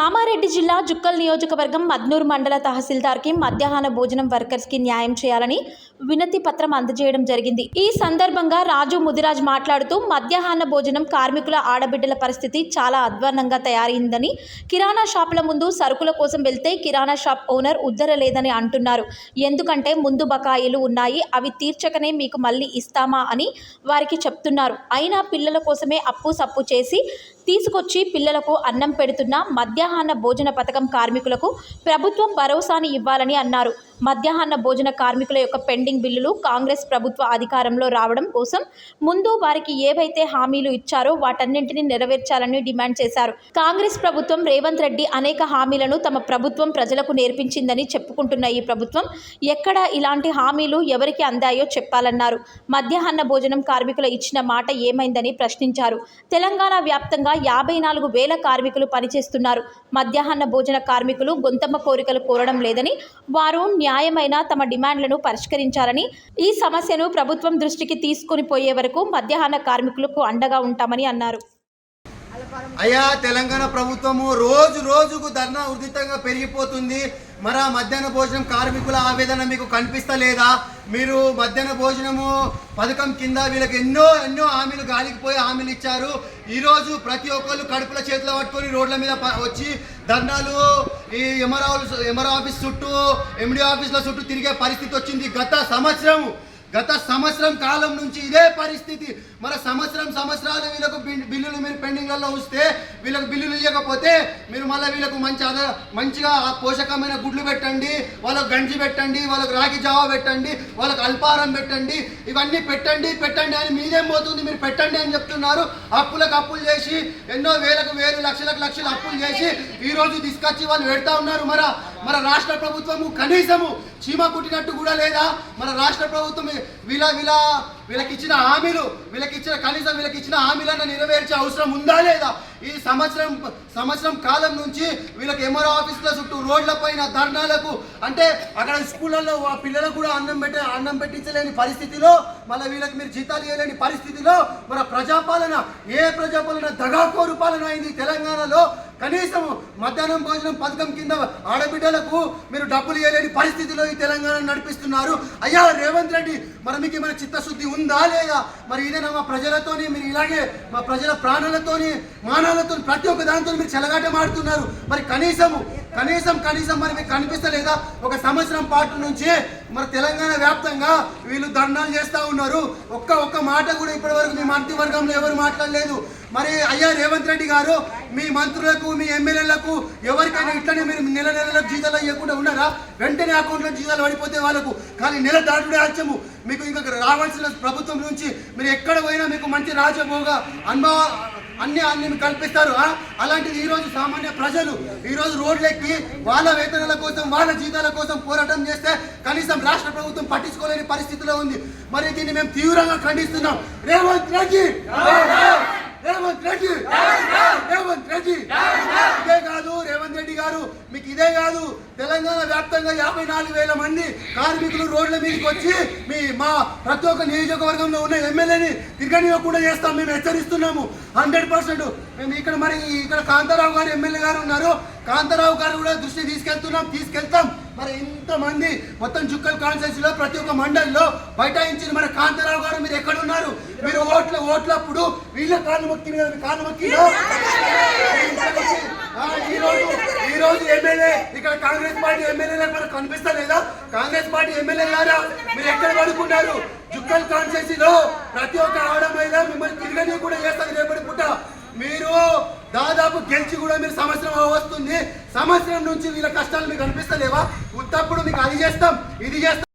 కామారెడ్డి జిల్లా జుక్కల్ నియోజకవర్గం మద్నూర్ మండల తహసీల్దార్కి మధ్యాహ్న భోజనం వర్కర్స్కి న్యాయం చేయాలని వినతి పత్రం అందజేయడం జరిగింది. ఈ సందర్భంగా రాజు ముదిరాజ్ మాట్లాడుతూ మధ్యాహ్న భోజనం కార్మికుల ఆడబిడ్డల పరిస్థితి చాలా అధ్వాన్నంగా తయారైందని కిరాణా షాపుల ముందు సరుకుల కోసం వెళ్తే కిరాణా షాప్ ఓనర్ ఉద్దరలేదని అంటున్నారు. ఎందుకంటే ముందు బకాయిలు ఉన్నాయి అవి తీర్చకనే మీకు మళ్ళీ ఇస్తామా అని వారికి చెప్తున్నారు. అయినా పిల్లల కోసమే అప్పు సప్పు చేసి తీసుకొచ్చి పిల్లలకు అన్నం పెడుతున్న మధ్యాహ్న భోజన పథకం కార్మికులకు ప్రభుత్వం భరోసాని ఇవ్వాలని అన్నారు. మధ్యాహ్న భోజన కార్మికుల యొక్క పెండింగ్ బిల్లులు కాంగ్రెస్ ప్రభుత్వ అధికారంలో రావడం కోసం ముందు వారికి ఏవైతే హామీలు ఇచ్చారో వాటన్నింటినీ నెరవేర్చాలని డిమాండ్ చేశారు. కాంగ్రెస్ ప్రభుత్వం రేవంత్ రెడ్డి అనేక హామీలను తమ ప్రభుత్వం ప్రజలకు నేర్పించిందని చెప్పుకుంటున్న ఈ ప్రభుత్వం ఎక్కడ ఇలాంటి హామీలు ఎవరికి అందాయో చెప్పాలన్నారు. మధ్యాహ్న భోజనం కార్మికుల ఇచ్చిన మాట ఏమైందని ప్రశ్నించారు. తెలంగాణ వ్యాప్తంగా యాభై నాలుగు వేల కార్మికులు పనిచేస్తున్నారు. మధ్యాహ్న భోజన కార్మికులు గొంతమ్మ కోరికలు కోరడం లేదని వారు న్యాయమైన తమ డిమాండ్లను పరిష్కరించాలని ఈ సమస్యను ప్రభుత్వం దృష్టికి తీసుకుని పోయే వరకు మధ్యాహ్న కార్మికులకు అండగా ఉంటామని అన్నారు. అయ్యా తెలంగాణ ప్రభుత్వము రోజు రోజుకు ధర్నా ఉధృతంగా పెరిగిపోతుంది. మరి మధ్యాహ్న భోజనం కార్మికుల ఆవేదన మీకు కనిపిస్తలేదా? మీరు మధ్యాహ్న భోజనము పథకం కింద వీళ్ళకి ఎన్నో ఎన్నో హామీలు గాలికి పోయి హామీలు ఇచ్చారు. ఈరోజు ప్రతి ఒక్కళ్ళు కడుపుల చేతిలో పట్టుకొని రోడ్ల మీద వచ్చి ధర్నాలు ఈ ఎంఆర్ఓ ఎంఆర్ఓ ఆఫీస్ చుట్టూ ఎండి ఆఫీసుల చుట్టూ తిరిగే పరిస్థితి వచ్చింది. గత సంవత్సరం గత సంవత్సరం కాలం నుంచి ఇదే పరిస్థితి. మన సంవత్సరం సంవత్సరాలు వీళ్ళకు బిల్లులు మీరు పెండింగ్లలో వస్తే వీళ్ళకు బిల్లులు ఇవ్వకపోతే మీరు మళ్ళీ వీళ్ళకు మంచి అద మంచిగా పోషకమైన గుడ్లు పెట్టండి వాళ్ళకు గంజి పెట్టండి వాళ్ళకు రాగి జావా పెట్టండి వాళ్ళకు అల్పారం పెట్టండి ఇవన్నీ పెట్టండి పెట్టండి అని మీదేం పోతుంది? మీరు పెట్టండి అని చెప్తున్నారు. అప్పులకు అప్పులు చేసి ఎన్నో వేలకు వేలు లక్షలకు లక్షలు అప్పులు చేసి ఈరోజు తీసుకొచ్చి వాళ్ళు పెడతా ఉన్నారు మరి. మన రాష్ట్ర ప్రభుత్వము కనీసము చీమ కుట్టినట్టు కూడా లేదా? మన రాష్ట్ర ప్రభుత్వం విలా విలా వీళ్ళకి ఇచ్చిన హామీలు వీళ్ళకి ఇచ్చిన కనీసం వీళ్ళకి ఇచ్చిన హామీలను నెరవేర్చే అవసరం ఉందా లేదా? ఈ సంవత్సరం సంవత్సరం కాలం నుంచి వీళ్ళకి ఎంఆర్ఓ ఆఫీసుల చుట్టూ రోడ్ల పైన ధర్నాలకు అంటే అక్కడ స్కూళ్ళల్లో పిల్లలకు కూడా అన్నం పెట్టే అన్నం పెట్టించలేని పరిస్థితిలో మళ్ళీ వీళ్ళకి మీరు జీతాలు ఇవ్వలేని పరిస్థితిలో మన ప్రజాపాలన ఏ ప్రజాపాలన దగాకోరు పాలన అయింది తెలంగాణలో కనీసం మధ్యాహ్నం భోజనం పథకం కింద ఆడబిడ్డలకు మీరు డబ్బులు ఇవ్వలేని పరిస్థితిలో ఈ తెలంగాణ నడిపిస్తున్నారు. అయ్యా రేవంత్ రెడ్డి మరి మీకు మన చిత్తశుద్ధి ఉంది? లేదా? మరి ఏదైనా మా ప్రజలతోని మీరు ఇలాగే మా ప్రజల ప్రాణాలతోని మానాలతో ప్రతి ఒక్క దానితో మీరు చెలగాట మాడుతున్నారు మరి కనీసము కనీసం కనీసం మరి మీకు కనిపిస్తలేదా? ఒక సంవత్సరం పాటు నుంచి మరి తెలంగాణ వ్యాప్తంగా వీళ్ళు దండాలు చేస్తూ ఉన్నారు. ఒక్క ఒక్క మాట కూడా ఇప్పటివరకు మీ మంత్రివర్గంలో ఎవరు మాట్లాడలేదు. మరి అయ్యా రేవంత్ రెడ్డి గారు మీ మంత్రులకు మీ ఎమ్మెల్యేలకు ఎవరికైనా ఇట్లనే మీరు నెల నెలలకు జీతాలు ఇవ్వకుండా ఉన్నారా? వెంటనే అకౌంట్లో జీతాలు పడిపోతే వాళ్ళకు. కానీ నెల దాటుడే ఆచ్యము మీకు ఇంకా రావాల్సిన ప్రభుత్వం నుంచి మీరు ఎక్కడ పోయినా మీకు మంచి రాజభోగ అనుభవ అన్ని అన్ని కల్పిస్తారు? అలాంటిది ఈ రోజు సామాన్య ప్రజలు ఈ రోజు రోడ్లెక్కి వాళ్ళ వేతనాల కోసం వాళ్ళ జీతాల కోసం పోరాటం చేస్తే కనీసం రాష్ట్ర ప్రభుత్వం పట్టించుకోలేని పరిస్థితిలో ఉంది. మరి దీన్ని మేము తీవ్రంగా ఖండిస్తున్నాం. రేవంత్ రెడ్డి! రేవంత్ రెడ్డి! రేవంత్ రెడ్డి! రెడ్డి గారు మీకు ఇదే కాదు తెలంగాణ వ్యాప్తంగా యాభై నాలుగు వేల మంది కార్మికులు రోడ్ల మీదకి వచ్చి మీ మా ప్రతి ఒక్క నియోజకవర్గంలో ఉన్న ఎమ్మెల్యేని తిరగనివ్వకుండా చేస్తాం మేము హెచ్చరిస్తున్నాము. Hundred percent. మేము ఇక్కడ మరి ఇక్కడ కాంతారావు గారు ఎమ్మెల్యే గారు ఉన్నారు. కాంతారావు గారు కూడా దృష్టి తీసుకెళ్తున్నాం తీసుకెళ్తాం. మరి ఇంతమంది మొత్తం చుక్కల్ కాన్స్టిట్యూన్సీలో ప్రతి ఒక్క మండలిలో బైఠాయించిన మన కాంతారావు గారు. మీరు ఎక్కడ ఉన్నారు మీరు ఓట్ల ఓట్లప్పుడు వీళ్ళ కాళ్ళు మొక్కి మీద కాళ్ళు మొక్కిలో ఆ, ఈ రోజు ఈ రోజు ఎమ్మెల్యే ఇక్కడ కాంగ్రెస్ పార్టీ ఎమ్మెల్యే మనకు కనిపిస్తలేదా? కాంగ్రెస్ పార్టీ ఎమ్మెల్యే గారా? మీరు ఎక్కడ పడుకున్నారు? జుక్కల్ కాన్స్టిట్యూన్సీలో ప్రతి ఒక్క ఆడమైన మిమ్మల్ని తిరగని కూడా చేస్తుంది రేపటి పుట్ట. మీరు దాదాపు గెలిచి కూడా మీరు సంవత్సరం వస్తుంది. సంవత్సరం నుంచి వీళ్ళ కష్టాలు మీకు అనిపిస్తలేవా? ఉత్తప్పుడు మీకు అది చేస్తాం ఇది చేస్తాం.